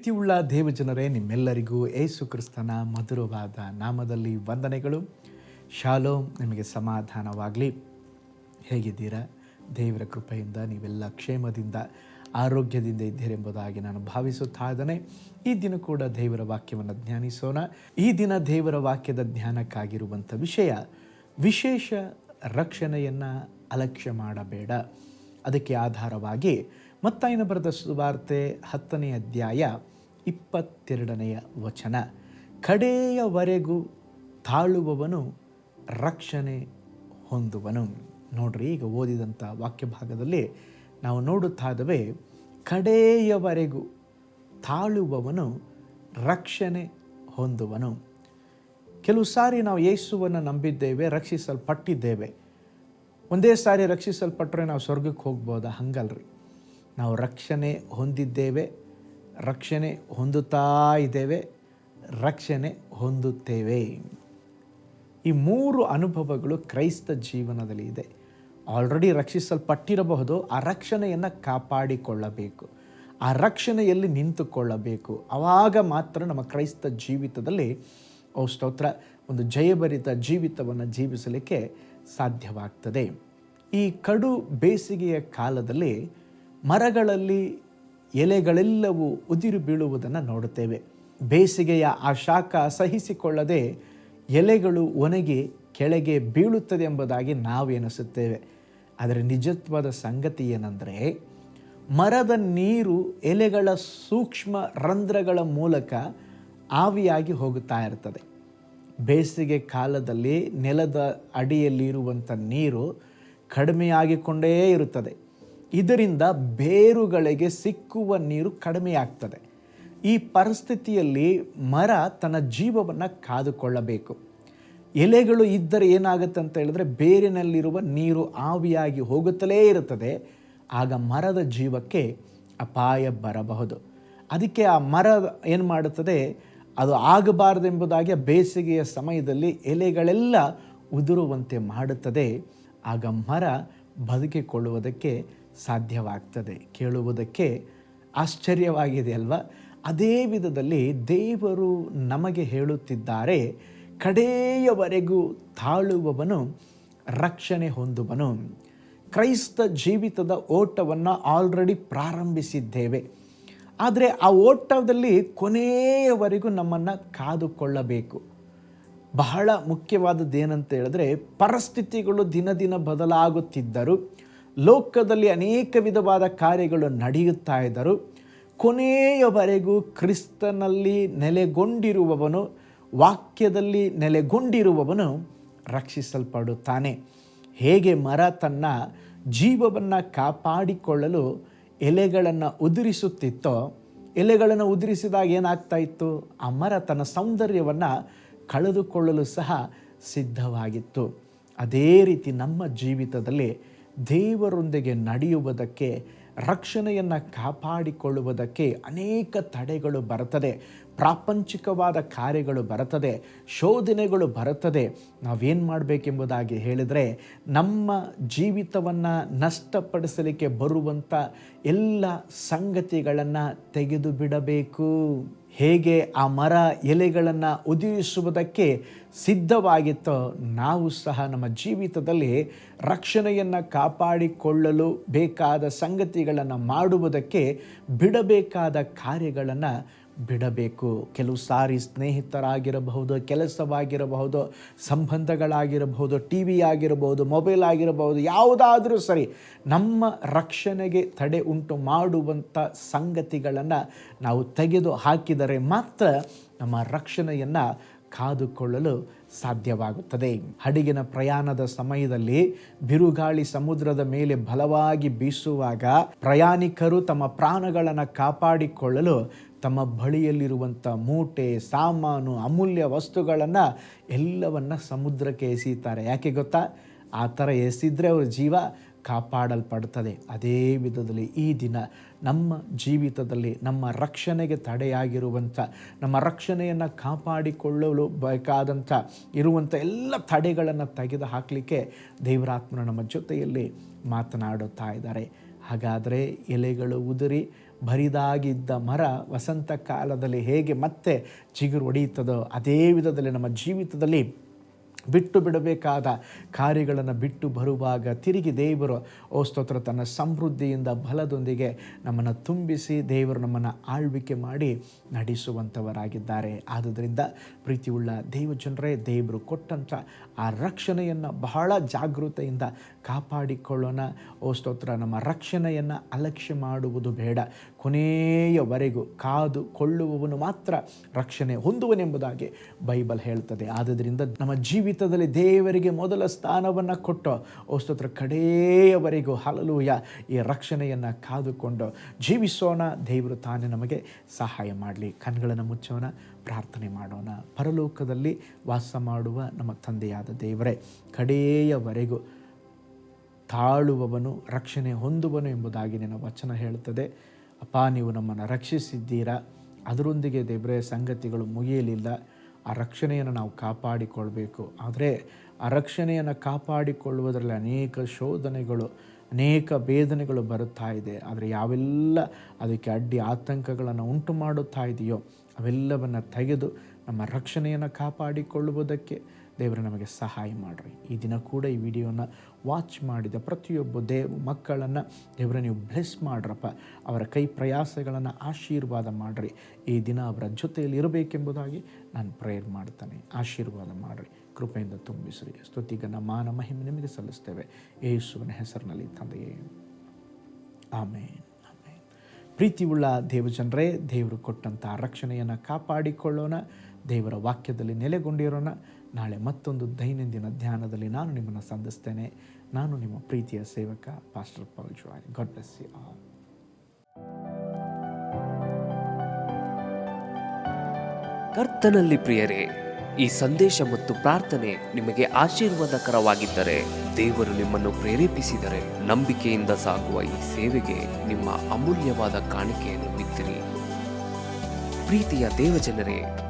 ಪ್ರೀತಿಯುಳ್ಳ ದೇವಜನರೇ, ನಿಮ್ಮೆಲ್ಲರಿಗೂ ಏಸು ಕ್ರಿಸ್ತನ ಮಧುರವಾದ ನಾಮದಲ್ಲಿ ವಂದನೆಗಳು. ಶಾಲೋಮ್, ನಿಮಗೆ ಸಮಾಧಾನವಾಗಲಿ. ಹೇಗಿದ್ದೀರಾ? ದೇವರ ಕೃಪೆಯಿಂದ ನೀವೆಲ್ಲ ಕ್ಷೇಮದಿಂದ, ಆರೋಗ್ಯದಿಂದ ಇದ್ದೀರೆಂಬುದಾಗಿ ನಾನು ಭಾವಿಸುತ್ತಾ ಇದ್ದೇನೆ. ಈ ದಿನ ಕೂಡ ದೇವರ ವಾಕ್ಯವನ್ನು ಧ್ಯಾನಿಸೋಣ. ಈ ದಿನ ದೇವರ ವಾಕ್ಯದ ಧ್ಯಾನಕ್ಕಾಗಿರುವಂಥ ವಿಷಯ, ವಿಶೇಷ ರಕ್ಷಣೆಯನ್ನು ಅಲಕ್ಷ್ಯ ಮಾಡಬೇಡ. ಅದಕ್ಕೆ ಆಧಾರವಾಗಿ ಮತ್ತಾಯಿನ ಬರೆದ ಸುವಾರ್ತೆ ಹತ್ತನೇ ಅಧ್ಯಾಯ ಇಪ್ಪತ್ತೆರಡನೆಯ ವಚನ. ಕಡೆಯವರೆಗೂ ತಾಳುವವನು ರಕ್ಷಣೆ ಹೊಂದುವನು. ನೋಡ್ರಿ, ಈಗ ಓದಿದಂಥ ವಾಕ್ಯ ಭಾಗದಲ್ಲಿ ನಾವು ನೋಡುತ್ತಾ ಕಡೆಯವರೆಗೂ ತಾಳುವವನು ರಕ್ಷಣೆ ಹೊಂದುವನು. ಕೆಲವು ಸಾರಿ ನಾವು ಯೇಸುವನ್ನು ನಂಬಿದ್ದೇವೆ, ರಕ್ಷಿಸಲ್ಪಟ್ಟಿದ್ದೇವೆ. ಒಂದೇ ಸಾರಿ ರಕ್ಷಿಸಲ್ಪಟ್ಟರೆ ನಾವು ಸ್ವರ್ಗಕ್ಕೆ ಹೋಗ್ಬೋದಾ? ಹಂಗಲ್ರಿ. ನಾವು ರಕ್ಷಣೆ ಹೊಂದಿದ್ದೇವೆ ರಕ್ಷಣೆ ಹೊಂದುತ್ತಾ ಇದ್ದೇವೆ, ರಕ್ಷಣೆ ಹೊಂದುತ್ತೇವೆ. ಈ ಮೂರು ಅನುಭವಗಳು ಕ್ರೈಸ್ತ ಜೀವನದಲ್ಲಿ ಇದೆ. ಆಲ್ರೆಡಿ ರಕ್ಷಿಸಲ್ಪಟ್ಟಿರಬಹುದು, ಆ ರಕ್ಷಣೆಯನ್ನು ಕಾಪಾಡಿಕೊಳ್ಳಬೇಕು. ಆ ರಕ್ಷಣೆಯಲ್ಲಿ ನಿಂತುಕೊಳ್ಳಬೇಕು. ಆವಾಗ ಮಾತ್ರ ನಮ್ಮ ಕ್ರೈಸ್ತ ಜೀವಿತದಲ್ಲಿ, ಓ ಸ್ತೋತ್ರ, ಒಂದು ಜಯಭರಿತ ಜೀವಿತವನ್ನು ಜೀವಿಸಲಿಕ್ಕೆ ಸಾಧ್ಯವಾಗ್ತದೆ. ಈ ಕಡು ಬೇಸಿಗೆಯ ಕಾಲದಲ್ಲಿ ಮರಗಳಲ್ಲಿ ಎಲೆಗಳೆಲ್ಲವೂ ಉದಿರು ಬೀಳುವುದನ್ನು ನೋಡುತ್ತೇವೆ. ಬೇಸಿಗೆಯ ಆ ಶಾಖ ಸಹಿಸಿಕೊಳ್ಳದೆ ಎಲೆಗಳು ಒಣಗಿ ಕೆಳಗೆ ಬೀಳುತ್ತದೆ ಎಂಬುದಾಗಿ ನಾವು ಎನಿಸುತ್ತೇವೆ ಆದರೆ ನಿಜತ್ವದ ಸಂಗತಿ ಏನಂದರೆ, ಮರದ ನೀರು ಎಲೆಗಳ ಸೂಕ್ಷ್ಮ ರಂಧ್ರಗಳ ಮೂಲಕ ಆವಿಯಾಗಿ ಹೋಗುತ್ತಾ ಇರ್ತದೆ ಬೇಸಿಗೆ ಕಾಲದಲ್ಲಿ ನೆಲದ ಅಡಿಯಲ್ಲಿರುವಂಥ ನೀರು ಕಡಿಮೆಯಾಗಿಕೊಂಡೇ ಇರುತ್ತದೆ. ಇದರಿಂದ ಬೇರುಗಳಿಗೆ ಸಿಕ್ಕುವ ನೀರು ಕಡಿಮೆಯಾಗ್ತದೆ. ಈ ಪರಿಸ್ಥಿತಿಯಲ್ಲಿ ಮರ ತನ್ನ ಜೀವವನ್ನು ಕಾದುಕೊಳ್ಳಬೇಕು. ಎಲೆಗಳು ಇದ್ದರೆ ಏನಾಗುತ್ತೆ ಅಂತ ಹೇಳಿದ್ರೆ ಬೇರಿನಲ್ಲಿರುವ ನೀರು ಆವಿಯಾಗಿ ಹೋಗುತ್ತಲೇ ಇರುತ್ತದೆ. ಆಗ ಮರದ ಜೀವಕ್ಕೆ ಅಪಾಯ ಬರಬಹುದು. ಅದಕ್ಕೆ ಆ ಮರ ಏನು ಮಾಡುತ್ತದೆ? ಅದು ಆಗಬಾರದೆಂಬುದಾಗಿ ಬೇಸಿಗೆಯ ಸಮಯದಲ್ಲಿ ಎಲೆಗಳೆಲ್ಲ ಉದುರುವಂತೆ ಮಾಡುತ್ತದೆ. ಆಗ ಮರ ಬದುಕಿಕೊಳ್ಳುವುದಕ್ಕೆ ಸಾಧ್ಯವಾಗ್ತದೆ. ಕೇಳುವುದಕ್ಕೆ ಆಶ್ಚರ್ಯವಾಗಿದೆ ಅಲ್ವಾ ಅದೇ ವಿಧದಲ್ಲಿ ದೇವರು ನಮಗೆ ಹೇಳುತ್ತಿದ್ದಾರೆ, ಕಡೆಯವರೆಗೂ ತಾಳುವವನು, ರಕ್ಷಣೆ ಹೊಂದುವನು. ಕ್ರೈಸ್ತ ಜೀವಿತದ ಓಟವನ್ನು ಆಲ್ರೆಡಿ ಪ್ರಾರಂಭಿಸಿದ್ದೇವೆ. ಆದರೆ ಆ ಓಟದಲ್ಲಿ ಕೊನೆಯವರೆಗೂ ನಮ್ಮನ್ನು ಕಾದುಕೊಳ್ಳಬೇಕು. ಬಹಳ ಮುಖ್ಯವಾದದ್ದೇನಂತ ಹೇಳಿದ್ರೆ, ಪರಿಸ್ಥಿತಿಗಳು ದಿನ ದಿನ ಬದಲಾಗುತ್ತಿದ್ದರು ಲೋಕದಲ್ಲಿ ಅನೇಕ ವಿಧವಾದ ಕಾರ್ಯಗಳು ನಡೆಯುತ್ತಾ ಇದ್ದರು ಕೊನೆಯವರೆಗೂ ಕ್ರಿಸ್ತನಲ್ಲಿ ನೆಲೆಗೊಂಡಿರುವವನು, ವಾಕ್ಯದಲ್ಲಿ ನೆಲೆಗೊಂಡಿರುವವನು ರಕ್ಷಿಸಲ್ಪಡುತ್ತಾನೆ. ಹೇಗೆ ಮರ ತನ್ನ ಜೀವವನ್ನು ಕಾಪಾಡಿಕೊಳ್ಳಲು ಎಲೆಗಳನ್ನು ಉದುರಿಸುತ್ತಿತ್ತೋ, ಎಲೆಗಳನ್ನು ಉದುರಿಸಿದಾಗ ಏನಾಗ್ತಾ ಇತ್ತು? ಆ ಮರ ತನ್ನ ಸೌಂದರ್ಯವನ್ನು ಕಳೆದುಕೊಳ್ಳಲು ಸಹ ಸಿದ್ಧವಾಗಿತ್ತು. ಅದೇ ರೀತಿ ನಮ್ಮ ಜೀವಿತದಲ್ಲಿ ದೇವರೊಂದಿಗೆ ನಡೆಯುವುದಕ್ಕೆ, ರಕ್ಷಣೆಯನ್ನು ಕಾಪಾಡಿಕೊಳ್ಳುವುದಕ್ಕೆ ಅನೇಕ ತಡೆಗಳು ಬರುತ್ತದೆ. ಪ್ರಾಪಂಚಿಕವಾದ ಕಾರ್ಯಗಳು ಬರುತ್ತದೆ. ಶೋಧನೆಗಳು ಬರುತ್ತದೆ. ನಾವೇನು ಮಾಡಬೇಕೆಂಬುದಾಗಿ ಹೇಳಿದರೆ, ನಮ್ಮ ಜೀವಿತವನ್ನು ನಷ್ಟಪಡಿಸಲಿಕ್ಕೆ ಬರುವಂಥ ಎಲ್ಲ ಸಂಗತಿಗಳನ್ನು ತೆಗೆದು ಬಿಡಬೇಕು. ಹೇಗೆ ಆ ಮರ ಎಲೆಗಳನ್ನು ಉದಯಿಸುವುದಕ್ಕೆ ಸಿದ್ಧವಾಗಿತ್ತೋ ನಾವು ಸಹ ನಮ್ಮ ಜೀವಿತದಲ್ಲಿ ರಕ್ಷಣೆಯನ್ನು ಕಾಪಾಡಿಕೊಳ್ಳಲು ಬೇಕಾದ ಸಂಗತಿಗಳನ್ನು ಮಾಡುವುದಕ್ಕೆ ಬಿಡಬೇಕಾದ ಕಾರ್ಯಗಳನ್ನು ಬಿಡಬೇಕು. ಕೆಲವು ಸಾರಿ ಸ್ನೇಹಿತರಾಗಿರಬಹುದು, ಕೆಲಸವಾಗಿರಬಹುದು, ಸಂಬಂಧಗಳಾಗಿರಬಹುದು, ಟಿ ವಿ ಆಗಿರಬಹುದು ಮೊಬೈಲ್ ಆಗಿರಬಹುದು ಯಾವುದಾದರೂ ಸರಿ ನಮ್ಮ ರಕ್ಷಣೆಗೆ ತಡೆ ಉಂಟು ಮಾಡುವಂಥ ಸಂಗತಿಗಳನ್ನು ನಾವು ತೆಗೆದು ಹಾಕಿದರೆ ಮಾತ್ರ ನಮ್ಮ ರಕ್ಷಣೆಯನ್ನು ಕಾದುಕೊಳ್ಳಲು ಸಾಧ್ಯವಾಗುತ್ತದೆ. ಹಡಗಿನ ಪ್ರಯಾಣದ ಸಮಯದಲ್ಲಿ ಬಿರುಗಾಳಿ ಸಮುದ್ರದ ಮೇಲೆ ಬಲವಾಗಿ ಬೀಸುವಾಗ ಪ್ರಯಾಣಿಕರು ತಮ್ಮ ಪ್ರಾಣಗಳನ್ನು ಕಾಪಾಡಿಕೊಳ್ಳಲು ತಮ್ಮ ಬಳಿಯಲ್ಲಿರುವಂಥ ಮೂಟೆ, ಸಾಮಾನು, ಅಮೂಲ್ಯ ವಸ್ತುಗಳನ್ನು ಎಲ್ಲವನ್ನ ಸಮುದ್ರಕ್ಕೆ ಎಸೀತಾರೆ. ಯಾಕೆ ಗೊತ್ತಾ? ಆ ಥರ ಎಸೆದ್ರೆ ಅವರ ಜೀವ ಕಾಪಾಡಲ್ಪಡ್ತದೆ. ಅದೇ ವಿಧದಲ್ಲಿ ಈ ದಿನ ನಮ್ಮ ಜೀವಿತದಲ್ಲಿ ನಮ್ಮ ರಕ್ಷಣೆಗೆ ತಡೆಯಾಗಿರುವಂಥ, ನಮ್ಮ ರಕ್ಷಣೆಯನ್ನು ಕಾಪಾಡಿಕೊಳ್ಳಲು ಬೇಕಾದಂಥ, ಇರುವಂಥ ಎಲ್ಲ ತಡೆಗಳನ್ನು ತೆಗೆದು ಹಾಕಲಿಕ್ಕೆ ದೇವರಾತ್ಮನ ನಮ್ಮ ಜೊತೆಯಲ್ಲಿ ಮಾತನಾಡುತ್ತಾ ಇದ್ದಾರೆ. ಹಾಗಾದರೆ ಎಲೆಗಳು ಉದುರಿ ಬರಿದಾಗಿದ್ದ ಮರ ವಸಂತ ಕಾಲದಲ್ಲಿ ಹೇಗೆ ಮತ್ತೆ ಚಿಗುರು ಒಡೆಯುತ್ತದೋ ಅದೇ ವಿಧದಲ್ಲಿ ನಮ್ಮ ಜೀವಿತದಲ್ಲಿ ಬಿಟ್ಟು ಬಿಡಬೇಕಾದ ಕಾರ್ಯಗಳನ್ನು ಬಿಟ್ಟು ಬರುವಾಗ ತಿರುಗಿ ದೇವರು, ಓ ಸ್ತೋತ್ರ, ತನ್ನ ಸಮೃದ್ಧಿಯಿಂದ ಬಲದೊಂದಿಗೆ ನಮ್ಮನ್ನು ತುಂಬಿಸಿ ದೇವರು ನಮ್ಮನ್ನು ಆಳ್ವಿಕೆ ಮಾಡಿ ನಡೆಸುವಂಥವರಾಗಿದ್ದಾರೆ. ಆದುದರಿಂದ ಪ್ರೀತಿಯುಳ್ಳ ದೇವ ಜನರೇ ದೇವರು ಕೊಟ್ಟಂಥ ಆ ರಕ್ಷಣೆಯನ್ನು ಬಹಳ ಜಾಗೃತೆಯಿಂದ ಕಾಪಾಡಿಕೊಳ್ಳೋಣ. ಓ ಸ್ತೋತ್ರ, ನಮ್ಮ ರಕ್ಷಣೆಯನ್ನು ಅಲಕ್ಷ್ಯ ಮಾಡುವುದು ಬೇಡ. ಕೊನೆಯವರೆಗೂ ಕಾದು ಕೊಳ್ಳುವವನು ಮಾತ್ರ ರಕ್ಷಣೆ ಹೊಂದುವನೆಂಬುದಾಗಿ ಬೈಬಲ್ ಹೇಳ್ತದೆ. ಆದ್ದರಿಂದ ನಮ್ಮ ಜೀವಿತದಲ್ಲಿ ದೇವರಿಗೆ ಮೊದಲ ಸ್ಥಾನವನ್ನು ಕೊಟ್ಟು, ಓ ಸ್ತೋತ್ರ, ಕಡೆಯವರೆಗೂ ಹಲಲುಯ ಈ ರಕ್ಷಣೆಯನ್ನು ಕಾದುಕೊಂಡು ಜೀವಿಸೋಣ. ದೇವರು ತಾನೇ ನಮಗೆ ಸಹಾಯ ಮಾಡಲಿ. ಕಣ್ಗಳನ್ನು ಮುಚ್ಚೋಣ, ಪ್ರಾರ್ಥನೆ ಮಾಡೋಣ. ಪರಲೋಕದಲ್ಲಿ ವಾಸ ಮಾಡುವ ನಮ್ಮ ತಂದೆಯಾದ ದೇವರೇ, ಕಡೆಯವರೆಗೂ ತಾಳುವವನು, ರಕ್ಷಣೆ ಹೊಂದುವನು ಎಂಬುದಾಗಿ ನಿನ್ನ ವಚನ ಹೇಳುತ್ತದೆ. ಅಪ್ಪ, ನೀವು ನಮ್ಮನ್ನು ರಕ್ಷಿಸಿದ್ದೀರಾ? ಅದರೊಂದಿಗೆ ದೇವರೇ, ಸಂಗತಿಗಳು ಮುಗಿಯಲಿಲ್ಲ. ಆ ರಕ್ಷಣೆಯನ್ನು ನಾವು ಕಾಪಾಡಿಕೊಳ್ಬೇಕು. ಆದರೆ ಆ ರಕ್ಷಣೆಯನ್ನು ಕಾಪಾಡಿಕೊಳ್ಳುವುದರಲ್ಲಿ ಅನೇಕ ಶೋಧನೆಗಳು, ಅನೇಕ ಭೇದನೆಗಳು ಬರುತ್ತಾ ಇದೆ. ಆದರೆ ಯಾವೆಲ್ಲ ಅದಕ್ಕೆ ಅಡ್ಡಿ ಆತಂಕಗಳನ್ನು ಉಂಟು ಮಾಡುತ್ತಾ ಇದೆಯೋ, ಅವೆಲ್ಲವನ್ನು ತೆಗೆದು ನಮ್ಮ ರಕ್ಷಣೆಯನ್ನು ಕಾಪಾಡಿಕೊಳ್ಳುವುದಕ್ಕೆ ದೇವರು ನಮಗೆ ಸಹಾಯ ಮಾಡಿರಿ. ಈ ದಿನ ಕೂಡ ಈ ವಿಡಿಯೋನ ವಾಚ್ ಮಾಡಿದ ಪ್ರತಿಯೊಬ್ಬ ದೇವ ಮಕ್ಕಳನ್ನು ದೇವರ ನೀವು ಬ್ಲೆಸ್ ಮಾಡ್ರಪ್ಪ. ಅವರ ಕೈ ಪ್ರಯಾಸಗಳನ್ನು ಆಶೀರ್ವಾದ ಮಾಡಿರಿ. ಈ ದಿನ ಅವರ ಜೊತೆಯಲ್ಲಿ ಇರಬೇಕೆಂಬುದಾಗಿ ನಾನು ಪ್ರೇಯರ್ ಮಾಡ್ತಾನೆ. ಆಶೀರ್ವಾದ ಮಾಡಿರಿ. ಕೃಪೆಯಿಂದ ತುಂಬಿಸ್ರಿ. ಸ್ತುತಿಗನ ಮಾನ ಮಹಿಮೆ ನಿಮಗೆ ಸಲ್ಲಿಸ್ತೇವೆ. ಯೇಸುವಿನ ಹೆಸರಿನಲ್ಲಿ ತಂದೆಯೇ. ಆಮೇನ್. ಆಮೇನ್. ಪ್ರೀತಿಯುಳ್ಳ ದೇವಜನರೇ, ದೇವರು ಕೊಟ್ಟಂಥ ರಕ್ಷಣೆಯನ್ನು ಕಾಪಾಡಿಕೊಳ್ಳೋಣ. ದೇವರ ವಾಕ್ಯದಲ್ಲಿ ನೆಲೆಗೊಂಡಿರೋಣ. ನಾಳೆ ಮತ್ತೊಂದು ದೈನಂದಿನ ಧ್ಯಾನದಲ್ಲಿ ನಾನು ನಿಮ್ಮನ್ನು ಸಂಧಿಸ್ತೇನೆ. ನಾನು ನಿಮ್ಮ ಪ್ರೀತಿಯ ಸೇವಕ pastor Paul Joy God bless you ಕರ್ತನಲ್ಲಿ ಪ್ರಿಯರೇ, ಈ ಸಂದೇಶ ಮತ್ತು ಪ್ರಾರ್ಥನೆ ನಿಮಗೆ ಆಶೀರ್ವಾದಕರವಾಗಿದ್ದರೆ, ದೇವರು ನಿಮ್ಮನ್ನು ಪ್ರೇರೇಪಿಸಿದರೆ ನಂಬಿಕೆಯಿಂದ ಸಾಗುವ ಈ ಸೇವೆಗೆ ನಿಮ್ಮ ಅಮೂಲ್ಯವಾದ ಕಾಣಿಕೆಯನ್ನು ಬಿತ್ತಿರಿ. ಪ್ರೀತಿಯ ದೇವಜನರೇ